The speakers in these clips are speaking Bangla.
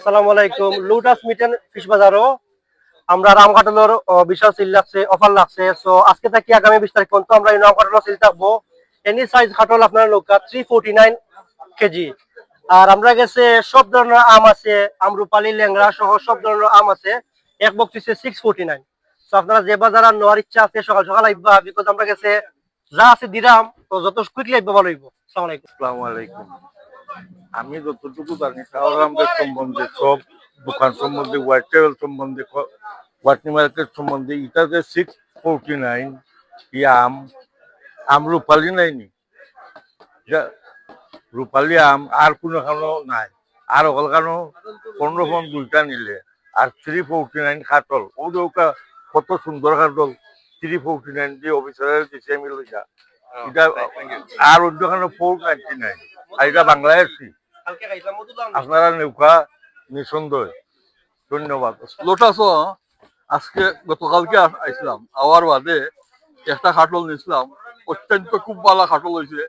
আসসালামু আলাইকুম। লুটাস মিটেন ফিশ বাজারও। আমরা বিশাল সিল লাগছে, অফার লাগছে। সো, আজকে থেকে আগামী বিশ তারিখ পর্যন্ত আমরা সিল থাকব। এনি সাইজ আপনার থ্রি ফোর্টি নাইন কেজি। আর আমরা গেছে, সব ধরনের আম আছে, আমরুপালি, ল্যাংড়া সহ সব ধরনের আম আছে। এক বক্স হচ্ছে সিক্স ফোর্টি নাইন তো আপনারা যে বাজার আর নেওয়ার ইচ্ছা আছে, সকাল সকাল আইবা বিকজ আমরা গেছে, যা আছে দিরাম, তো যত কুইকলি আইবা, ভালো হইব। আসসালামু আলাইকুম। আমি যতটুকু জানি শাহরামদের সম্বন্ধে সব দোকান সম্বন্ধে ট্রাভেল সম্বন্ধে ওয়াটনি মার্কেট সম্বন্ধে যে সিক্স ফোরটি নাইন ই আম আম রূপালি নাইনি। রূপালি আম আর কোনো কারণও নাই। আর অকল কারণ পনেরো ফোন দুইটা নিলে। আর থ্রি ফোরটি নাইন খাটল। ও দৌকা কত সুন্দর খাটল। থ্রি ফোরটি নাইন দিয়ে অফিসারের দিছে আমি লইয়া। এটা আর অন্য কারণে ফোর নাইনটি নাইন আর এটা বাংলায় আসছি আপনারা নৌকা নিঃসন্দেহ। ধন্যবাদ। লোটাসও আজকে গতকালকে আইছিলাম। আওয়ার বাদে একটা খাটল নিছিলাম। অত্যন্ত খুব ভালো খাটল হয়েছে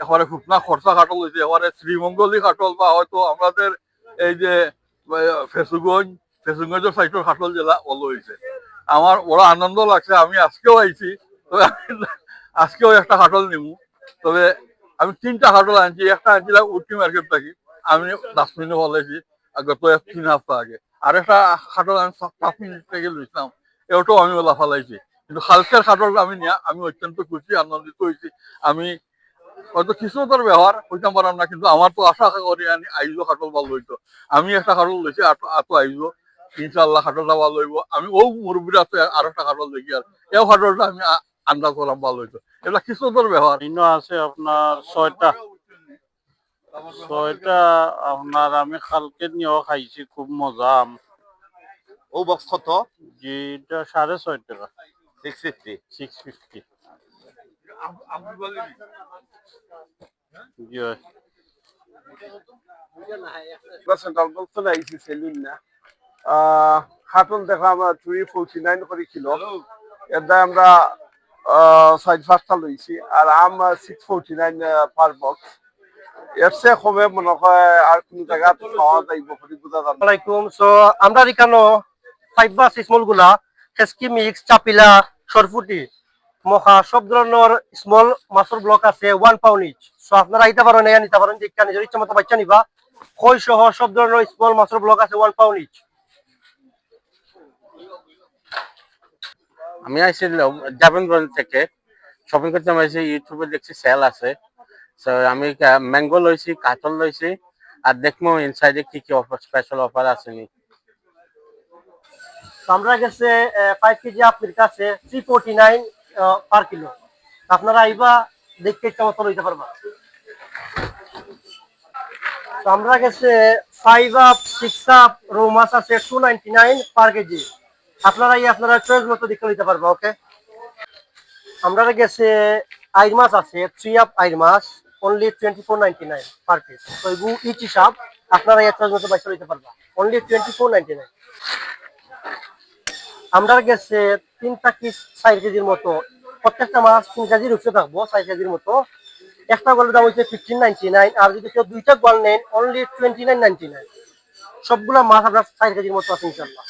এবারে খুব না খরচা খাটল হয়েছে এবারে শ্রীমঙ্গলী খাটল বা হয়তো আমাদের এই যে ফেসুগঞ্জ ফেসুগঞ্জের সাইটের খাটল জেলা ভালো হয়েছে আমার বড় আনন্দ লাগছে। আমি আজকেও আইছি। তবে আজকেও একটা খাটল নিমু। তবে আমি তিনটা খাটল আনছি, একটা আনছিলাম উটি মার্কেট থাকি। আমি ডাস্টবিনে বলেছি গত তিন সপ্তাহ আগে। আর একটা খাটল আমি সাত মিনিট থেকে লইছিলাম, এটাও আমি ওলা ফালাইছি। কিন্তু হালকার খাটল আমি নিয়া, আমি অত্যন্ত খুশি, আনন্দিত হয়েছি আমি হয়তো কিছু তোর ব্যবহার হইতাম পারাম না, কিন্তু আমার তো আশা করি আনি আইজো খাটল ভালো হইতো। আমি একটা খাটল লইছি, আর আতো আইজো ইনশাল্লাহ খাটলটা ভালো হইব। আমি ও মুরব্বীর আছে আর একটা খাটল দেখি আর এও খাটলটা আমি আন্দাজ করলাম ভালো হইতো। এটা কিছু তোর ব্যবহার? ভিন্ন আছে আপনার ছয়টা। ছয়টা আপনার আমি কালকে নিয়েও খাইছি খুব মজা। আম ও বক্স কত? যেটা সাড়ে ছয় টাকা। সিক্স ফিফটি সিক্স ফিফটি জি। সেন্ট্রাল বলতে আইসি সেলুন না। আহ, খাটল দেখলাম আমরা থ্রি ফোরটি নাইন করে কিলো এটা আমরা সাইড ফার্স্টটা লইছি আর আম six forty nine per box কমে মনে হয় আর কোনো জায়গা পাওয়া যাইব বুঝা যান। আলাইকুম। সো আমরা ফাইভ বা স্মলগুলা হেসকি মিক্স, চাপিলা সরফুটি মখা সব ধরনের স্মল মাছের ব্লক আছে ওয়ান পাউন্ড ইচ সো আপনারা আইতে পারেন নিতে পারেন যেটা নিজের ইচ্ছা মতো বাচ্চা নিবা। কই সহ সব ধরনের স্মল মাছের ব্লক আছে ওয়ান পাউন্ড ইচ আমি আইছিলাম জাপানগঞ্জ থেকে। শপিং করতে আমি আইছি ইউটিউবে দেখছি সেল আছে। So, আমি ম্যাঙ্গো লইছি কাতল লইছি আর দেখব ইনসাইডে কি কি অফার স্পেশাল অফার আছে নি আমরা গেছে ফাইভ কেজি আপনার কাছে three forty nine per kilo আপনারা আইবা দেখতে মতো লইতে পারবা। আমরা গেছে ফাইভ আপ সিক্স আপ রো মাছ আছে two ninety nine per KG আপনারা আপনারা চয়েস মতো দেখতে লইতে পারবা ওকে আমরা গেছে আইর মাছ আছে থ্রি আপ আইর মাছ only twenty four ninety nine per piece তো এগুলো ইচ হিসাব আপনারা এই চয়েস মতো বাইসে লইতে পারবা। Only twenty four ninety nine আমরা গেছে তিন টাকি চার কেজির মতো। প্রত্যেকটা মাছ তিন কেজির উঠতে থাকব চার কেজির মতো। একটা গলের দাম হচ্ছে ফিফটিন নাইনটি নাইন আর যদি কেউ দুইটা গল নেন only twenty nine ninety nine সবগুলা মাছ আপনার চার কেজির মতো আছে ইনশাল্লাহ